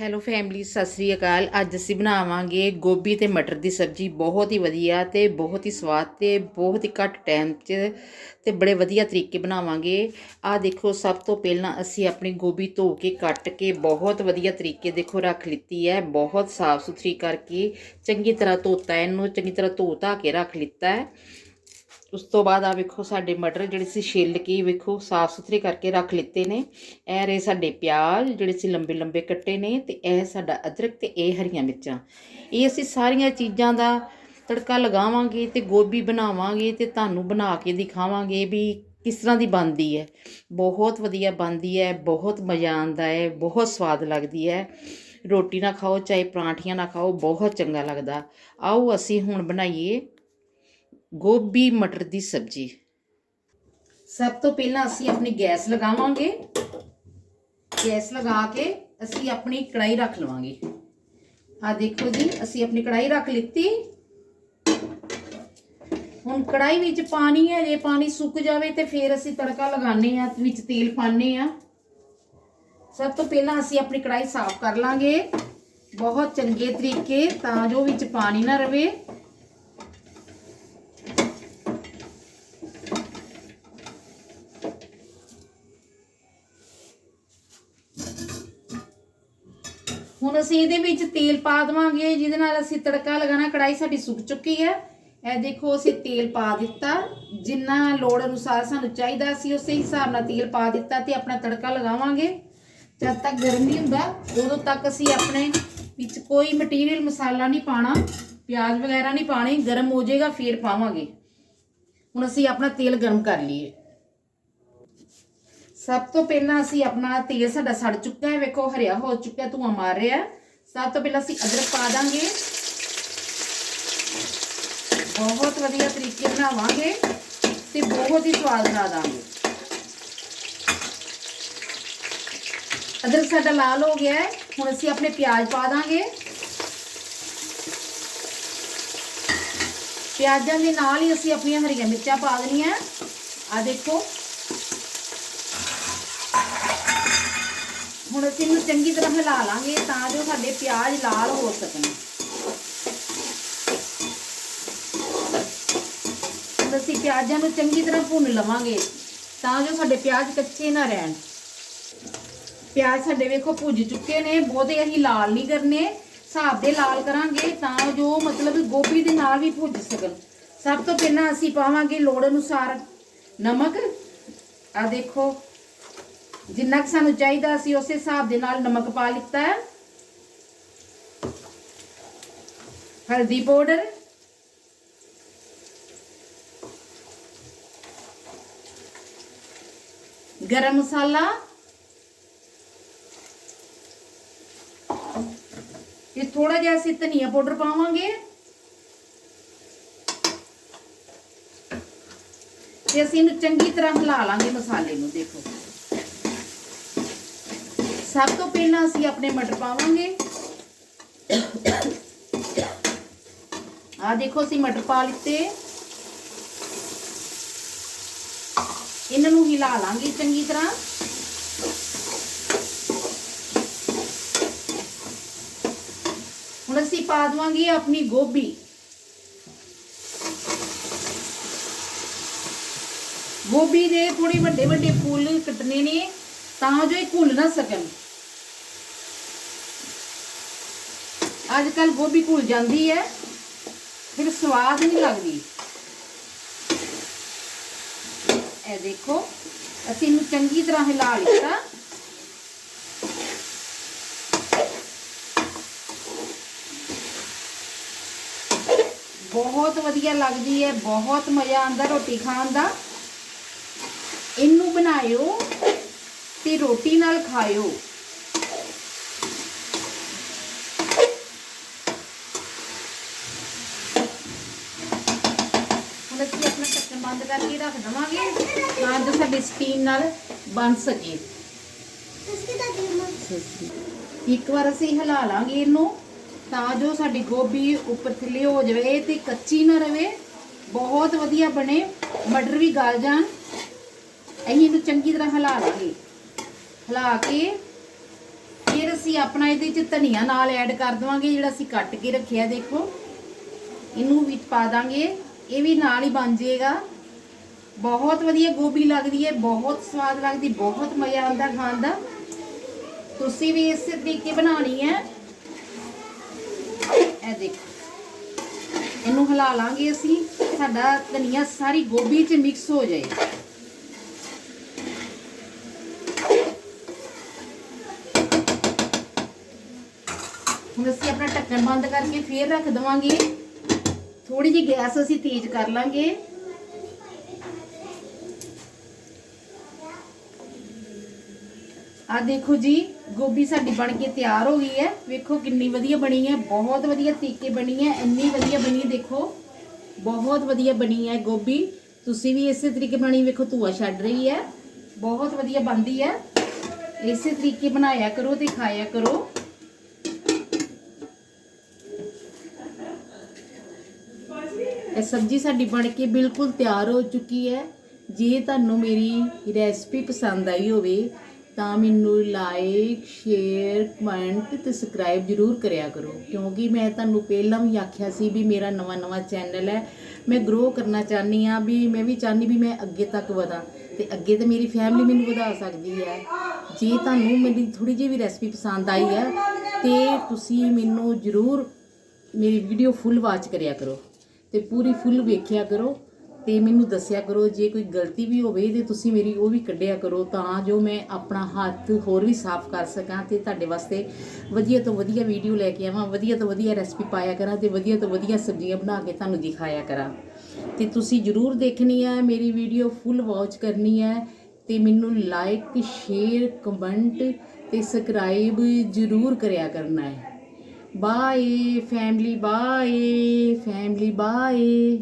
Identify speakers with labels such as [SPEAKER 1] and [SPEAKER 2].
[SPEAKER 1] Hello family Sat Sri ਅਕਾਲ। ਅੱਜ ਅਸੀਂ ਬਣਾਵਾਂਗੇ ਗੋਭੀ ਤੇ ਮਟਰ ਦੀ ਸਬਜ਼ੀ। ਬਹੁਤ ਹੀ ਵਧੀਆ ਤੇ ਬਹੁਤ ਹੀ ਸਵਾਦ ਤੇ ਬਹੁਤ ਹੀ ਘੱਟ ਟਾਈਮ 'ਚ ਤੇ ਬੜੇ ਵਧੀਆ ਤਰੀਕੇ ਬਣਾਵਾਂਗੇ। ਆਹ ਦੇਖੋ, ਸਭ ਤੋਂ ਪਹਿਲਾਂ ਅਸੀਂ ਆਪਣੀ ਗੋਭੀ ਧੋ ਕੇ, ਕੱਟ ਕੇ ਬਹੁਤ ਵਧੀਆ ਤਰੀਕੇ ਦੇਖੋ ਰੱਖ ਲਿੱਤੀ ਹੈ। ਬਹੁਤ ਸਾਫ਼ ਸੁਥਰੀ ਕਰਕੇ ਚੰਗੀ ਤਰ੍ਹਾਂ ਧੋਤਾ ਇਹਨੂੰ, ਚੰਗੀ ਤਰ੍ਹਾਂ ਧੋ ਧਾ ਕੇ ਰੱਖ ਲਿੱਤਾ ਹੈ। ਉਸ ਤੋਂ ਬਾਅਦ ਆ ਵੇਖੋ ਸਾਡੇ ਮਟਰ ਜਿਹੜੇ ਸੀ ਛਿੱਲ ਕੇ ਵੇਖੋ ਸਾਫ਼ ਸੁਥਰੇ ਕਰਕੇ ਰੱਖ ਲਿੱਤੇ ਨੇ। ਇਹ ਰਹੇ ਸਾਡੇ ਪਿਆਜ਼ ਜਿਹੜੇ ਸੀ ਲੰਬੇ ਲੰਬੇ ਕੱਟੇ ਨੇ ਤੇ ਇਹ ਸਾਡਾ ਅਦਰਕ ਤੇ ਇਹ ਹਰੀਆਂ ਮਿਰਚਾਂ। ਇਹ ਅਸੀਂ ਸਾਰੀਆਂ ਚੀਜ਼ਾਂ ਦਾ ਤੜਕਾ ਲਗਾਵਾਂਗੇ ਤੇ ਗੋਭੀ ਬਣਾਵਾਂਗੇ ਤੇ ਤੁਹਾਨੂੰ ਬਣਾ ਕੇ ਦਿਖਾਵਾਂਗੇ ਵੀ ਕਿਸ ਤਰ੍ਹਾਂ ਦੀ ਬਣਦੀ ਹੈ। ਬਹੁਤ ਵਧੀਆ ਬਣਦੀ ਹੈ, ਬਹੁਤ ਮਜ਼ਾ ਆਉਂਦਾ ਹੈ, ਬਹੁਤ ਸਵਾਦ ਲੱਗਦੀ ਹੈ। ਰੋਟੀ ਨਾ ਖਾਓ, ਚਾਹੇ ਪਰਾਂਠੀਆਂ ਨਾ ਖਾਓ, ਬਹੁਤ ਚੰਗਾ ਲੱਗਦਾ। ਆਓ ਅਸੀਂ ਹੁਣ ਬਣਾਈਏ ਗੋਭੀ ਮਟਰ ਦੀ ਸਬਜ਼ੀ। ਸਭ ਤੋਂ ਪਹਿਲਾਂ ਅਸੀਂ ਆਪਣੀ ਗੈਸ ਲਗਾਵਾਂਗੇ। ਗੈਸ ਲਗਾ ਕੇ ਅਸੀਂ ਆਪਣੀ ਕੜਾਈ ਰੱਖ ਲਵਾਂਗੇ। ਆ ਦੇਖੋ ਜੀ, ਅਸੀਂ ਆਪਣੀ ਕੜਾਈ ਰੱਖ ਲਿੱਤੀ। ਹੁਣ ਕੜਾਈ ਵਿੱਚ ਪਾਣੀ ਹੈ, ਜੇ ਪਾਣੀ ਸੁੱਕ ਜਾਵੇ ਤੇ ਫਿਰ ਅਸੀਂ ਤੜਕਾ ਲਗਾਉਂਦੇ ਆ ਵਿੱਚ ਤੇਲ ਪਾਉਂਦੇ ਆ ਸਭ ਤੋਂ ਪਹਿਲਾਂ ਅਸੀਂ ਆਪਣੀ ਕੜਾਈ ਸਾਫ਼ ਕਰ ਲਾਂਗੇ। ਬਹੁਤ ਚੰਗੇ ਤਰੀਕੇ ਤਾਂ ਜੋ ਵਿੱਚ ਪਾਣੀ ਨਾ ਰਵੇ। ਹੁਣ ਅਸੀਂ ਇਹਦੇ ਵਿੱਚ ਤੇਲ ਪਾ ਦਵਾਂਗੇ, ਜਿਹਦੇ ਨਾਲ ਅਸੀਂ ਤੜਕਾ ਲਗਾਣਾ ਕੜਾਈ ਸਾਡੀ ਸੁੱਕ ਚੁੱਕੀ ਹੈ। ਇਹ ਦੇਖੋ, ਅਸੀਂ ਤੇਲ ਪਾ ਦਿੱਤਾ। ਜਿੰਨਾ ਲੋੜ ਅਨੁਸਾਰ ਸਾਨੂੰ ਚਾਹੀਦਾ ਸੀ ਉਸੇ ਹਿਸਾਬ ਨਾਲ ਤੇਲ ਪਾ ਦਿੱਤਾ ਤੇ ਆਪਣਾ ਤੜਕਾ ਲਗਾਵਾਂਗੇ। ਜਦ ਤੱਕ ਗਰਮ ਨਹੀਂ ਹੁੰਦਾ, ਉਦੋਂ ਤੱਕ ਅਸੀਂ ਆਪਣੇ ਵਿੱਚ ਕੋਈ ਮਟੀਰੀਅਲ ਮਸਾਲਾ ਨਹੀਂ ਪਾਣਾ ਪਿਆਜ਼ ਵਗੈਰਾ ਨਹੀਂ ਪਾਣੇ ਗਰਮ ਹੋ ਜਾਏਗਾ, ਫਿਰ ਪਾਵਾਂਗੇ। ਹੁਣ ਅਸੀਂ ਆਪਣਾ ਤੇਲ ਗਰਮ ਕਰ ਲਈਏ। ਸਭ ਤੋਂ ਪਹਿਲਾਂ ਅਸੀਂ ਆਪਣਾ ਤੇਲ ਸਾਡਾ ਸੜ ਚੁੱਕਾ ਹੈ। ਵੇਖੋ, ਹਰਿਆ ਹੋ ਚੁੱਕਿਆ, ਧੂਆਂ ਮਾਰ ਰਿਹਾ ਸਭ ਤੋਂ ਪਹਿਲਾਂ ਅਸੀਂ ਅਦਰਕ ਪਾ ਦਾਂਗੇ। ਬਹੁਤ ਵਧੀਆ ਤਰੀਕੇ ਬਣਾਵਾਂਗੇ ਤੇ ਬਹੁਤ ਹੀ ਸਵਾਦ ਬਣਾ ਦਾਂਗੇ। ਅਦਰਕ ਸਾਡਾ ਲਾਲ ਹੋ ਗਿਆ ਹੈ। ਹੁਣ ਅਸੀਂ ਆਪਣੇ ਪਿਆਜ਼ ਪਾ ਦਾਂਗੇ। ਪਿਆਜ਼ਾਂ ਦੇ ਨਾਲ ਹੀ ਅਸੀਂ ਆਪਣੀਆਂ ਹਰੀਆਂ ਮਿਰਚਾਂ ਪਾ ਦੇਣੀਆਂ। ਆ ਦੇਖੋ। ਹੁਣ ਅਸੀਂ ਇਹਨੂੰ ਚੰਗੀ ਤਰ੍ਹਾਂ ਹਿਲਾ ਲਾਂਗੇ ਤਾਂ ਜੋ ਸਾਡੇ ਪਿਆਜ਼ ਲਾਲ ਹੋ ਸਕਣ। ਹੁਣ ਅਸੀਂ ਪਿਆਜ਼ਾਂ ਨੂੰ ਚੰਗੀ ਤਰ੍ਹਾਂ ਭੁੰਨ ਲਵਾਂਗੇ ਤਾਂ ਜੋ ਸਾਡੇ ਪਿਆਜ਼ ਕੱਚੇ ਨਾ ਰਹਿਣ। ਪਿਆਜ਼ ਸਾਡੇ ਵੇਖੋ ਭੁੱਜ ਚੁੱਕੇ ਨੇ, ਬਹੁਤੇ ਅਸੀਂ ਲਾਲ ਨਹੀਂ ਕਰਨੇ। ਹਿਸਾਬ ਦੇ ਲਾਲ ਕਰਾਂਗੇ ਤਾਂ ਜੋ ਮਤਲਬ ਗੋਭੀ ਦੇ ਨਾਲ ਵੀ ਭੁੱਜ ਸਕਣ। ਸਭ ਤੋਂ ਪਹਿਲਾਂ ਅਸੀਂ ਪਾਵਾਂਗੇ ਲੋੜ ਅਨੁਸਾਰ ਨਮਕ। ਆ ਦੇਖੋ ਜਿੰਨਾ ਕਿ ਸਾਨੂੰ ਚਾਹੀਦਾ ਸੀ ਉਸੇ ਹਿਸਾਬ ਦੇ ਨਾਲ ਨਮਕ ਪਾ ਲਿੱਤਾ ਹੈ। ਹਲਦੀ ਪਾਊਡਰ। ਗਰਮ ਮਸਾਲਾ। ਤੇ ਥੋੜਾ ਜਿਹਾ ਅਸੀਂ ਧਨੀਆ ਪਾਊਡਰ ਪਾਵਾਂਗੇ। ਤੇ ਅਸੀਂ ਇਹਨੂੰ ਚੰਗੀ ਤਰ੍ਹਾਂ ਹਿਲਾ ਲਾਂਗੇ ਮਸਾਲੇ ਨੂੰ, ਦੇਖੋ। ਸਭ ਤੋਂ ਪਹਿਲਾਂ ਅਸੀਂ ਆਪਣੇ ਮਟਰ ਪਾਵਾਂਗੇ। ਆ ਦੇਖੋ ਅਸੀਂ ਮਟਰ ਪਾ ਲਿੱਤੇ। ਇਹਨਾਂ ਨੂੰ ਹਿਲਾ ਲਾਂਗੇ ਚੰਗੀ ਤਰ੍ਹਾਂ। ਹੁਣ ਅਸੀਂ ਪਾ ਦਵਾਂਗੇ ਆਪਣੀ ਗੋਭੀ। ਗੋਭੀ ਦੇ ਥੋੜੇ ਵੱਡੇ ਵੱਡੇ ਫੁੱਲ ਕੱਟਨੇ ਨੇ ਤਾਂ ਜੋ ਇਹ ਘੁਲ ਨਾ ਸਕਣ। ਅੱਜ ਕੱਲ ਗੋਭੀ ਘੁਲ ਜਾਂਦੀ ਹੈ। ਫਿਰ ਸਵਾਦ ਨਹੀਂ ਲੱਗਦੀ। ਇਹ ਦੇਖੋ, ਅਸੀਂ ਇਹਨੂੰ ਚੰਗੀ ਤਰ੍ਹਾਂ ਹਿਲਾ ਲਿੱਤਾ। ਬਹੁਤ ਵਧੀਆ ਲੱਗਦੀ ਹੈ, ਬਹੁਤ ਮਜ਼ਾ ਆਉਂਦਾ ਰੋਟੀ ਖਾਣ ਦਾ। ਇਹਨੂੰ ਬਣਾਇਓ ਤੇ ਰੋਟੀ ਨਾਲ ਖਾਇਓ ਹੁਣ ਅਸੀਂ ਆਪਣਾ ਢੱਕਣ ਬੰਦ ਕਰਕੇ ਰੱਖ ਦਵਾਂਗੇ ਤਾਂ ਜੋ ਸਾਡੀ ਸਟੀਮ ਨਾਲ ਬਣ ਸਕੇ। ਇੱਕ ਵਾਰ ਅਸੀਂ ਹਿਲਾ ਲਾਂਗੇ ਇਹਨੂੰ ਤਾਂ ਜੋ ਸਾਡੀ ਗੋਭੀ ਉੱਪਰ ਥੱਲੇ ਹੋ ਜਾਵੇ ਤੇ ਕੱਚੀ ਨਾ ਰਵੇ। ਬਹੁਤ ਵਧੀਆ ਬਣੇ, ਮਟਰ ਵੀ ਗਲ ਜਾਣ। ਅਸੀਂ ਇਹਨੂੰ ਚੰਗੀ ਤਰ੍ਹਾਂ ਹਿਲਾ ਲਾਂਗੇ। ਹਿਲਾ ਕੇ ਫਿਰ ਅਸੀਂ ਆਪਣਾ ਇਹਦੇ ਚ ਧਨੀਆ ਨਾਲ ਐਡ ਕਰ ਦਵਾਂਗੇ, ਜਿਹੜਾ ਅਸੀਂ ਕੱਟ ਕੇ ਰੱਖਿਆ ਦੇਖੋ। ਇਹਨੂੰ ਵਿੱਚ ਪਾ ਦਾਂਗੇ। ਇਹ ਵੀ ਨਾਲ ਹੀ ਬਣ ਜਾਏਗਾ। ਬਹੁਤ ਵਧੀਆ ਗੋਭੀ ਲੱਗਦੀ ਹੈ ਬਹੁਤ ਸਵਾਦ ਲੱਗਦੀ, ਬਹੁਤ ਮਜ਼ਾ ਆਉਂਦਾ ਖਾਣ ਦਾ। ਤੁਸੀਂ ਵੀ ਇਸੇ ਤਰੀਕੇ ਬਣਾਉਣੀ ਹੈ ਇਹ ਦੇਖੋ, ਇਹਨੂੰ ਹਿਲਾ ਲਾਂਗੇ ਅਸੀਂ, ਸਾਡਾ ਧਨੀਆ ਸਾਰੀ ਗੋਭੀ 'ਚ ਮਿਕਸ ਹੋ ਜਾਏ। ਹੁਣ ਅਸੀਂ ਆਪਣਾ ਢੱਕਣ ਬੰਦ ਕਰਕੇ ਫੇਰ ਰੱਖ ਦਵਾਂਗੇ। ਥੋੜੀ ਜਿਹੀ ਗੈਸ ਅਸੀਂ ਤੇਜ਼ ਕਰ ਲਾਂਗੇ। ਆ ਦੇਖੋ ਜੀ, ਗੋਭੀ ਸਾਡੀ ਬਣ ਕੇ ਤਿਆਰ ਹੋ ਗਈ ਹੈ। ਵੇਖੋ ਕਿੰਨੀ ਵਧੀਆ ਬਣੀ ਹੈ, ਬਹੁਤ ਵਧੀਆ ਤਰੀਕੇ ਬਣੀ ਹੈ, ਇੰਨੀ ਵਧੀਆ ਬਣੀ ਦੇਖੋ। ਬਹੁਤ ਵਧੀਆ ਬਣੀ ਹੈ ਗੋਭੀ। ਤੁਸੀਂ ਵੀ ਇਸੇ ਤਰੀਕੇ ਬਣੀ, ਵੇਖੋ ਧੂਆ ਛੱਡ ਰਹੀ ਹੈ। ਬਹੁਤ ਵਧੀਆ ਬਣਦੀ ਹੈ। ਇਸੇ ਤਰੀਕੇ ਬਣਾਇਆ ਕਰੋ ਤੇ ਖਾਇਆ ਕਰੋ। ਇਹ ਸਬਜ਼ੀ ਸਾਡੀ ਬਣ ਕੇ ਬਿਲਕੁਲ ਤਿਆਰ ਹੋ ਚੁੱਕੀ ਹੈ। ਜੇ ਤੁਹਾਨੂੰ ਮੇਰੀ ਰੈਸਪੀ ਪਸੰਦ ਆਈ ਹੋਵੇ ਤਾਂ ਮੈਨੂੰ ਲਾਈਕ ਸ਼ੇਅਰ ਕਮੈਂਟ ਤੇ ਸਬਸਕ੍ਰਾਈਬ ਜਰੂਰ ਕਰਿਆ ਕਰੋ। ਕਿਉਂਕਿ ਮੈਂ ਤੁਹਾਨੂੰ ਪਹਿਲਾਂ ਵੀ ਆਖਿਆ ਸੀ ਵੀ ਮੇਰਾ ਨਵਾਂ ਨਵਾਂ ਚੈਨਲ ਹੈ। ਮੈਂ ਗਰੋ ਕਰਨਾ ਚਾਹਨੀ ਆ ਵੀ ਮੈਂ ਵੀ ਚਾਹਨੀ ਵੀ ਮੈਂ ਅੱਗੇ ਤੱਕ ਵਧਾਂ। ਤੇ ਅੱਗੇ ਤੇ ਮੇਰੀ ਫੈਮਿਲੀ ਮੈਨੂੰ ਵਧਾ ਸਕਦੀ ਹੈ। ਜੇ ਤੁਹਾਨੂੰ ਮੇਰੀ ਥੋੜੀ ਜਿਹੀ ਵੀ ਰੈਸਪੀ ਪਸੰਦ ਆਈ ਹੈ, ਤੇ ਤੁਸੀਂ ਮੈਨੂੰ ਜਰੂਰ ਮੇਰੀ ਵੀਡੀਓ ਫੁੱਲ ਵਾਚ ਕਰਿਆ ਕਰੋ। ਤੇ ਪੂਰੀ ਫੁੱਲ ਵੇਖਿਆ ਕਰੋ। ਤੇ ਮੈਨੂੰ ਦੱਸਿਆ ਕਰੋ, ਜੇ ਕੋਈ ਗਲਤੀ ਵੀ ਹੋਵੇ ਤੇ ਤੁਸੀਂ ਮੇਰੀ ਉਹ ਵੀ ਕੱਢਿਆ ਕਰੋ, ਤਾਂ ਜੋ ਮੈਂ ਆਪਣਾ ਹੱਥ ਹੋਰ ਵੀ ਸਾਫ਼ ਕਰ ਸਕਾਂ ਤੇ ਤੁਹਾਡੇ ਵਾਸਤੇ ਵਧੀਆ ਤੋਂ ਵਧੀਆ ਵੀਡੀਓ ਲੈ ਕੇ ਆਵਾਂ, ਵਧੀਆ ਤੋਂ ਵਧੀਆ ਰੈਸਪੀ ਪਾਇਆ ਕਰਾਂ ਤੇ ਵਧੀਆ ਤੋਂ ਵਧੀਆ ਸਬਜ਼ੀਆਂ ਬਣਾ ਕੇ ਤੁਹਾਨੂੰ ਦਿਖਾਇਆ ਕਰਾਂ। ਤੇ ਤੁਸੀਂ ਜਰੂਰ ਦੇਖਣੀ ਹੈ, ਮੇਰੀ ਵੀਡੀਓ ਫੁੱਲ ਵਾਚ ਕਰਨੀ ਹੈ ਤੇ ਮੈਨੂੰ ਲਾਈਕ ਸ਼ੇਅਰ ਕਮੈਂਟ ਤੇ ਸਬਸਕ੍ਰਾਈਬ ਜਰੂਰ ਕਰਿਆ ਕਰਨਾ ਹੈ। Bye family bye family bye